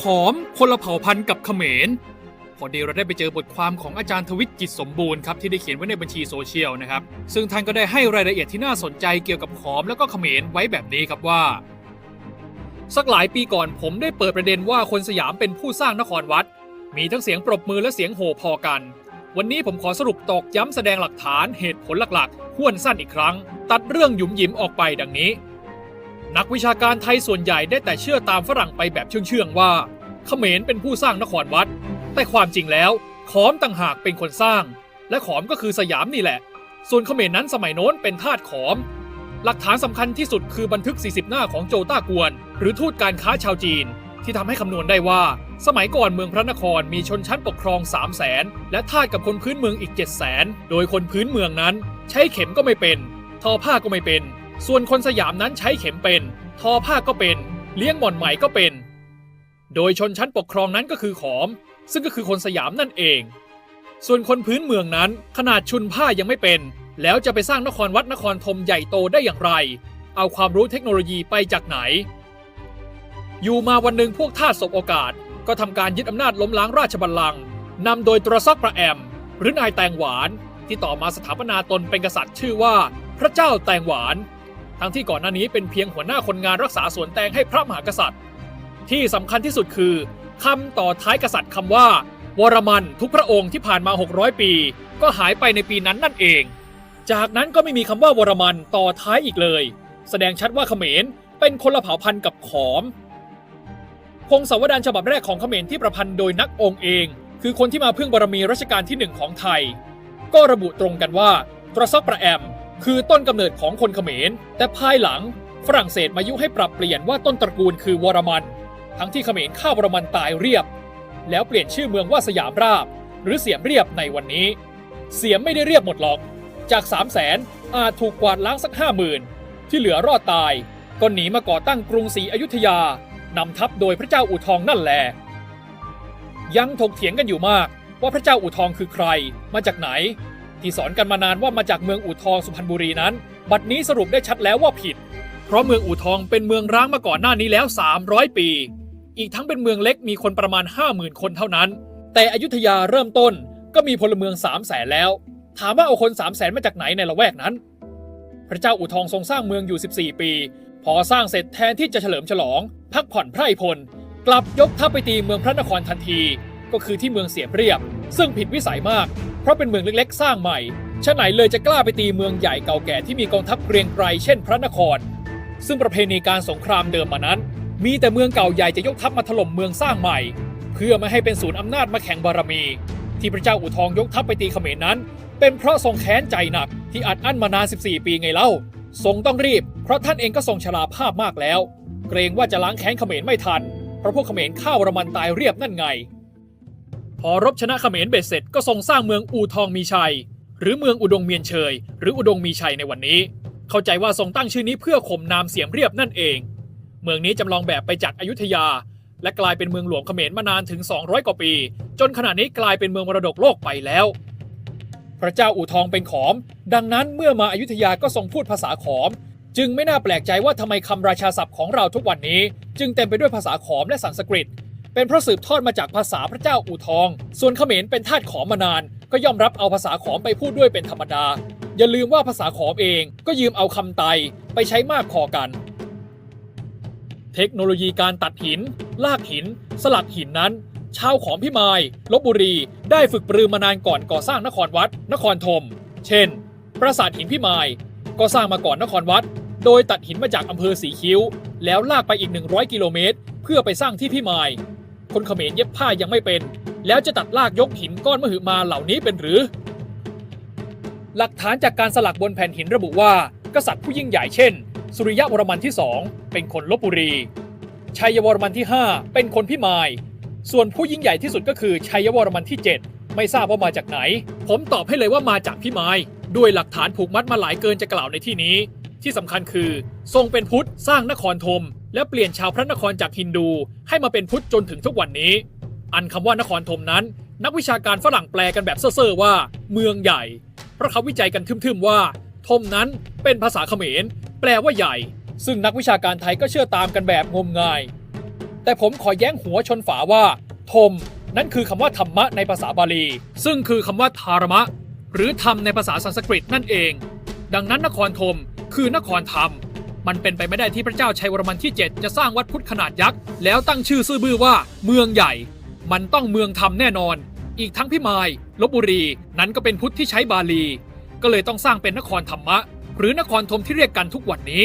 ขอมคนละเผ่าพันธุ์กับเขมร พอดีเราได้ไปเจอบทความของอาจารย์ทวิตจิตสมบูรณ์ครับที่ได้เขียนไว้ในบัญชีโซเชียลนะครับ ซึ่งท่านก็ได้ให้รายละเอียดที่น่าสนใจเกี่ยวกับขอมแล้วก็เขมรไว้แบบนี้ครับว่า สักหลายปีก่อนผมได้เปิดประเด็นว่าคนสยามเป็นผู้สร้างนครวัด มีทั้งเสียงปรบมือและเสียงโห่พอกัน วันนี้ผมขอสรุปตอกย้ำแสดงหลักฐานเหตุผลหลักๆห้วนสั้นอีกครั้ง ตัดเรื่องหยุมหยิมออกไปดังนี้ นักวิชาการไทยส่วนใหญ่ได้แต่เชื่อตามฝรั่งไปแบบเชื่องๆว่าเขมรเป็นผู้สร้างนครวัด แต่ความจริงแล้วขอมต่างหากเป็นคนสร้าง และขอมก็คือสยามนี่แหละ ส่วนเขมรนั้นสมัยโน้นเป็นทาสขอม หลักฐานสำคัญที่สุดคือบันทึก 40 หน้าของโจต้ากวน หรือทูตการค้าชาวจีน ที่ทำให้คำนวณได้ว่า สมัยก่อนเมืองพระนครมีชนชั้นปกครอง3 0 0แสนและทาสกับคนพื้นเมืองอีก 7 0 0แสนโดยคนพื้นเมืองนั้น ใช้เข็มก็ไม่เป็น ทอผ้าก็ไม่เป็น ส่วนคนสยามนั้นใช้เข็มเป็น ทอผ้าก็เป็น เลี้ยงหม่อนไหมก็เป็น โดยชนชั้นปกครองนั้นก็คือขอม ซึ่งก็คือคนสยามนั่นเอง ส่วนคนพื้นเมืองนั้นขนาดชุนผ้ายังไม่เป็น แล้วจะไปสร้างนครวัดนครธมใหญ่โตได้อย่างไร เอาความรู้เทคโนโลยีไปจากไหน อยู่มาวันหนึ่งพวกทาสสบโอกาส ก็ทำการยึดอำนาจล้มล้างราชบัลลังก์นำโดยตรซอกประแอม หรือนายแตงหวานที่ต่อมาสถาปนาตนเป็นกษัตริย์ชื่อว่า พระเจ้าแตงหวาน ทั้งที่ก่อนหน้านี้เป็นเพียงหัวหน้าคนงานรักษาสวนแตงให้พระมหากษัตริย์ ที่สำคัญที่สุดคือคำต่อท้ายกษัตริย์คำว่า วรมันทุกพระองค์ที่ผ่านมา 600 ปี ก็หายไปในปีนั้นนั่นเอง จากนั้นก็ไม่มีคำว่าวรมันต่อท้ายอีกเลย แสดงชัดว่าเขมรเป็นคนละเผ่าพันธุ์กับขอมพงศาวดารฉบับแรกของเขมรที่ประพันธ์โดยนักองค์เอง คือคนที่มาพึ่งบารมีรัชกาลที่หนึ่งของไทย ก็ระบุตรงกันว่าตรซอกประแอม คือต้นกำเนิดของคนเขมร แต่ภายหลังฝรั่งเศสมายุให้ปรับเปลี่ยนว่าต้นตระกูลคือวรมัน ทั้งที่เขมรฆ่าวรมันตายเรียบ แล้วเปลี่ยนชื่อเมืองว่าสยามราบ หรือเสียมเรียบในวันนี้ เสียมไม่ได้เรียบหมดหรอก จาก 3 0 0แสนอาจถูกกวาดล้างสักห้าหมื่นที่เหลือรอดตายก็หนีมาก่อตั้งกรุงศรีอยุธยานำทัพโดยพระเจ้าอู่ทองนั่นแหละยังถกเถียงกันอยู่มากว่าพระเจ้าอู่ทองคือใคร มาจากไหน ที่สอนกันมานานว่ามาจากเมืองอู่ทองสุพรรณบุรีนั้น บัดนี้สรุปได้ชัดแล้วว่าผิด เพราะเมืองอู่ทองเป็นเมืองร้างมาก่อนหน้านี้แล้ว 300 ปี อีกทั้งเป็นเมืองเล็กมีคนประมาณ 50,000 คนเท่านั้น แต่อยุธยาเริ่มต้นก็มีพลเมือง 3 0 0แสนแล้ว ถามว่าเอาคน3 0 0แสนมาจากไหนในละแวกนั้น พระเจ้าอู่ทองทรงสร้างเมืองอยู่ 14 ปี พอสร้างเสร็จแทนที่จะเฉลิมฉลอง พักผ่อนไพร่พล กลับยกทัพไปตีเมืองพระนครทันที ก็คือที่เมืองเสียมเรียบ ซึ่งผิดวิสัยมาก เพราะเป็นเมืองเล็กๆ สร้างใหม่ฉะไหนเลยจะกล้าไปตีเมืองใหญ่เก่าแก่ที่มีกองทัพเกรียงไกรเช่นพระนคร ซึ่งประเพณีการสงครามเดิมมานั้น มีแต่เมืองเก่าใหญ่จะยกทัพมาถล่มเมืองสร้างใหม่ เพื่อไม่ให้เป็นศูนย์อำนาจมาแข่งบารมี ที่พระเจ้าอู่ทองยกทัพไปตีเขมรนั้น เป็นเพราะทรงแค้นใจหนักที่อัดอั้นมานาน 14 ปีไงเล่า ทรงต้องรีบ เพราะท่านเองก็ทรงชราภาพมากแล้ว เกรงว่าจะล้างแค้นเขมรไม่ทัน เพราะพวกเขมรฆ่าวรมันตายเรียบนั่นไง พอรบชนะเขมรเบ็ดเสร็จก็ทรงสร้างเมืองอู่ทองมีชัย หรือเมืองอุดงเมียนเชย หรืออุดงมีชัยในวันนี้ เข้าใจว่าทรงตั้งชื่อนี้เพื่อข่มนามเสียมเรียบนั่นเอง เมืองนี้จำลองแบบไปจากอายุทยา และกลายเป็นเมืองหลวงเขมรมานานถึง 200 กว่าปี จนขณะนี้กลายเป็นเมืองมรดกโลกไปแล้ว พระเจ้าอู่ทองเป็นขอม ดังนั้นเมื่อมาอายุทยาก็ทรงพูดภาษาขอม จึงไม่น่าแปลกใจว่าทำไมคำราชาศัพท์ของเราทุกวันนี้ จึงเต็มไปด้วยภาษาขอมและสันสกฤต เป็นเพราะสืบทอดมาจากภาษาพระเจ้าอู่ทอง ส่วนเขมรเป็นทาสขอมมานาน ก็ย่อมรับเอาภาษาขอมไปพูดด้วยเป็นธรรมดา อย่าลืมว่าภาษาขอมเองก็ยืมเอาคำไตไปใช้มากพอกัน เทคโนโลยีการตัดหิน ลากหิน สลักหินนั้น ชาวขอมพิมายลบบุรี ได้ฝึกปรือมานานก่อนก่อสร้างนครวัด นครธม เช่น ปราสาทหินพิมายก็สร้างมาก่อนนครวัด โดยตัดหินมาจากอำเภอสีคิ้ว แล้วลากไปอีก 100 กิโลเมตร เพื่อไปสร้างที่พิมาย คนเขมรเย็บผ้ายังไม่เป็น แล้วจะตัดลากยกหินก้อนมหึมาเหล่านี้เป็นหรือ หลักฐานจากการสลักบนแผ่นหินระบุว่า กษัตริย์ผู้ยิ่งใหญ่เช่น สุริยะวรมันที่2เป็นคนลบบุรี ชัยวรมันที่ 5 เป็นคนพิมาย ส่วนผู้ยิ่งใหญ่ที่สุดก็คือชัยวรมันที่ 7 ไม่ทราบว่ามาจากไหน ผมตอบให้เลยว่ามาจากพิมาย ด้วยหลักฐานผูกมัดมาหลายเกินจะกล่าวในที่นี้ ที่สำคัญคือ ทรงเป็นพุทธสร้างนครธม และเปลี่ยนชาวพระนครจากฮินดูให้มาเป็นพุทธจนถึงทุกวันนี้ อันคำว่านครธมนั้น นักวิชาการฝรั่งแปลกันแบบเซ่อๆว่า เมืองใหญ่ เพราะเขาวิจัยกันทึมๆว่า ธมนั้นเป็นภาษาเขมร แปลว่าใหญ่ ซึ่งนักวิชาการไทยก็เชื่อตามกันแบบงมงาย แต่ผมขอแย้งหัวชนฝาว่า ธมนั่นคือคำว่าธรรมะในภาษาบาลี ซึ่งคือคำว่าธารมะ หรือธรรมในภาษาสันสกฤตนั่นเอง ดังนั้นนครธมคือนครธรรม มันเป็นไปไม่ได้ที่พระเจ้าชัยวรมันที่ 7 จะสร้างวัดพุทธขนาดยักษ์ แล้วตั้งชื่อซื่อบื้อว่าเมืองใหญ่ มันต้องเมืองธรรมแน่นอน อีกทั้งพิมายลบบุรี นั้นก็เป็นพุทธที่ใช้บาลี ก็เลยต้องสร้างเป็นนครธรรมะ หรือนครธมที่เรียกกันทุกวันนี้